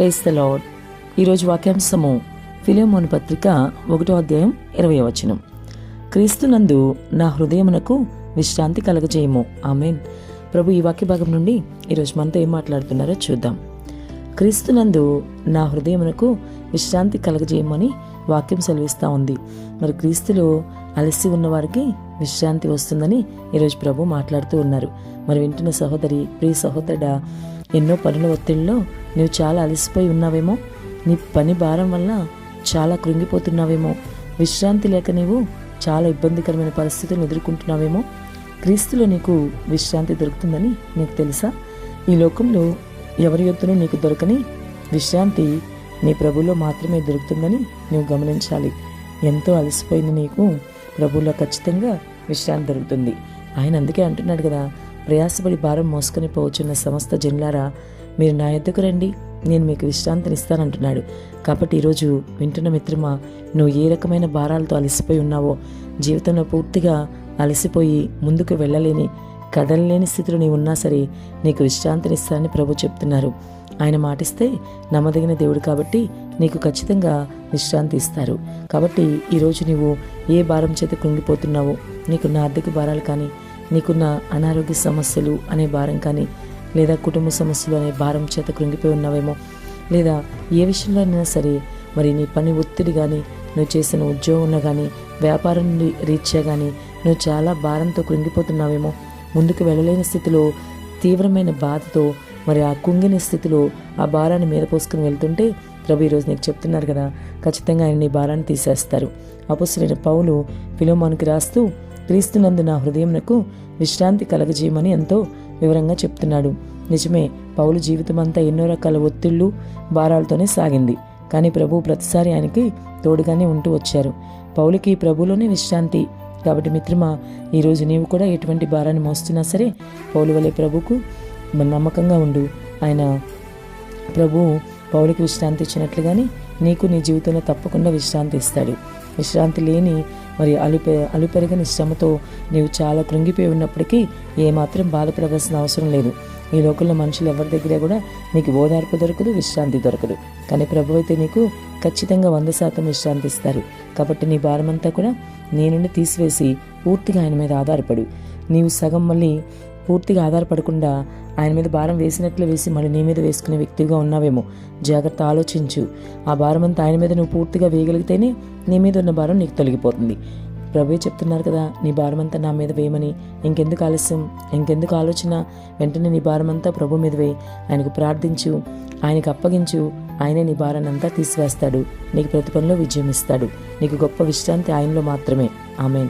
Price the lord ఈరోజు వాక్యాంశము ఫిలిమోన్ పత్రిక ఒకటో అధ్యాయం ఇరవై వచనం. క్రీస్తునందు నా హృదయమునకు విశ్రాంతి కలగజేయము. ఆమెన్. ప్రభు ఈ వాక్య భాగం నుండి ఈరోజు మనతో ఏం మాట్లాడుతున్నారో చూద్దాం. క్రీస్తునందు నా హృదయమునకు విశ్రాంతి కలగజేయమని వాక్యం సెలవిస్తూ ఉంది. మరి క్రీస్తులో అలసి ఉన్నవారికి విశ్రాంతి వస్తుందని ఈరోజు ప్రభు మాట్లాడుతూ ఉన్నారు. మరి వింటున్న సహోదరి ప్రియ సహోదరుడా ఎన్నో పనుల ఒత్తిడిలో నువ్వు చాలా అలసిపోయి ఉన్నావేమో? నీ పని భారం వల్ల చాలా కృంగిపోతున్నావేమో? విశ్రాంతి లేక నీవు చాలా ఇబ్బందికరమైన పరిస్థితులను ఎదుర్కొంటున్నావేమో? క్రీస్తులో నీకు విశ్రాంతి దొరుకుతుందని నీకు తెలుసా? ఈ లోకంలో ఎవరి యొద్దనూ నీకు దొరకని విశ్రాంతి నీ ప్రభులో మాత్రమే దొరుకుతుందని నువ్వు గమనించాలి. ఎంతో అలసిపోయిన నీకు. ప్రభులో ఖచ్చితంగా విశ్రాంతి దొరుకుతుంది. ఆయన అందుకే అంటున్నాడు కదా ప్రయాసపడి భారం మోసుకొని పోవచ్చున్న సమస్త జన్లారా మీరు నా యొద్దకు రండి నేను మీకు విశ్రాంతిని ఇస్తానంటున్నాడు. కాబట్టి ఈరోజు వింటున్న మిత్రమా నువ్వు ఏ రకమైన భారాలతో అలసిపోయి ఉన్నావో జీవితంలో పూర్తిగా అలసిపోయి ముందుకు వెళ్ళలేని కదలలేని స్థితిలో నీవు ఉన్నా సరే నీకు విశ్రాంతిని ఇస్తానని ప్రభు చెప్తున్నారు. ఆయన మాటిస్తే నమ్మదగిన దేవుడు కాబట్టి నీకు ఖచ్చితంగా విశ్రాంతి ఇస్తారు. కాబట్టి ఈరోజు నీవు ఏ భారం చేత కృంగిపోతున్నావో నీకున్న ఆర్థిక భారాలు కానీ నీకున్న అనారోగ్య సమస్యలు అనే భారం కానీ లేదా కుటుంబ సమస్యలు అనే భారం చేత కృంగిపోయి ఉన్నావేమో లేదా ఏ విషయంలోనైనా సరే మరి నీ పని ఒత్తిడి కానీ నువ్వు చేసిన ఉద్యోగంలో కానీ వ్యాపారం రీత్యా కానీ నువ్వు చాలా భారంతో కృంగిపోతున్నావేమో. ముందుకు వెళ్ళలేని స్థితిలో తీవ్రమైన బాధతో మరి ఆ కుంగిన స్థితిలో ఆ భారాన్ని మీద పోసుకుని వెళ్తుంటే ప్రభు ఈరోజు నీకు చెప్తున్నారు కదా ఖచ్చితంగా ఆయన నీ భారాన్ని తీసేస్తారు. అపుస్తులైన పౌలు పిలోమానికి రాస్తూ క్రీస్తునందు నా హృదయంనకు విశ్రాంతి కలగజేయమని ఎంతో వివరంగా చెప్తున్నాడు. నిజమే పౌలు జీవితం అంతా ఎన్నో రకాల ఒత్తిళ్ళు భారాలతోనే సాగింది. కానీ ప్రభు ప్రతిసారి ఆయనకి తోడుగానే ఉంటూ వచ్చారు. పౌలుకి ప్రభులోనే విశ్రాంతి. కాబట్టి మిత్రమా ఈరోజు నీవు కూడా ఎటువంటి భారాన్ని మోస్తున్నా సరే పౌలు వలె ప్రభుకు నమ్మకంగా ఉండు. ఆయన ప్రభు పౌలకి విశ్రాంతి ఇచ్చినట్లుగానే నీకు నీ జీవితంలో తప్పకుండా విశ్రాంతి ఇస్తాడు. విశ్రాంతి లేని మరి అలుపె అలుపెరగని శ్రమతో నీవు చాలా కృంగిపోయి ఉన్నప్పటికీ ఏమాత్రం బాధపడవలసిన అవసరం లేదు. ఈ లోకంలో మనుషులు ఎవరి దగ్గర కూడా నీకు ఓదార్పు దొరకదు విశ్రాంతి దొరకదు. కానీ ప్రభు అయితే నీకు ఖచ్చితంగా వంద శాతం విశ్రాంతి ఇస్తారు. కాబట్టి నీ భారమంతా కూడా నీ నుండి తీసివేసి పూర్తిగా ఆయన మీద ఆధారపడు. నీవు సగం మళ్ళీ పూర్తిగా ఆధారపడకుండా ఆయన మీద భారం వేసినట్లు వేసి మళ్ళీ నీ మీద వేసుకునే వ్యక్తిగా ఉన్నావేమో. జాగ్రత్త ఆలోచించు. ఆ భారం అంతా ఆయన మీద నువ్వు పూర్తిగా వేయగలిగితేనే నీ మీద ఉన్న భారం నీకు తొలగిపోతుంది. ప్రభు చెప్తున్నారు కదా నీ భారమంతా నా మీద వేయమని. ఇంకెందుకు ఆలస్యం? ఇంకెందుకు ఆలోచన? వెంటనే నీ భారమంతా ప్రభు మీద వేయి. ఆయనకు ప్రార్థించు. ఆయనకు అప్పగించు. ఆయనే నీ భారాన్ని అంతా తీసివేస్తాడు. నీకు ప్రతి పనిలో విజయం ఇస్తాడు. నీకు గొప్ప విశ్రాంతి ఆయనలో మాత్రమే. ఆమెన్.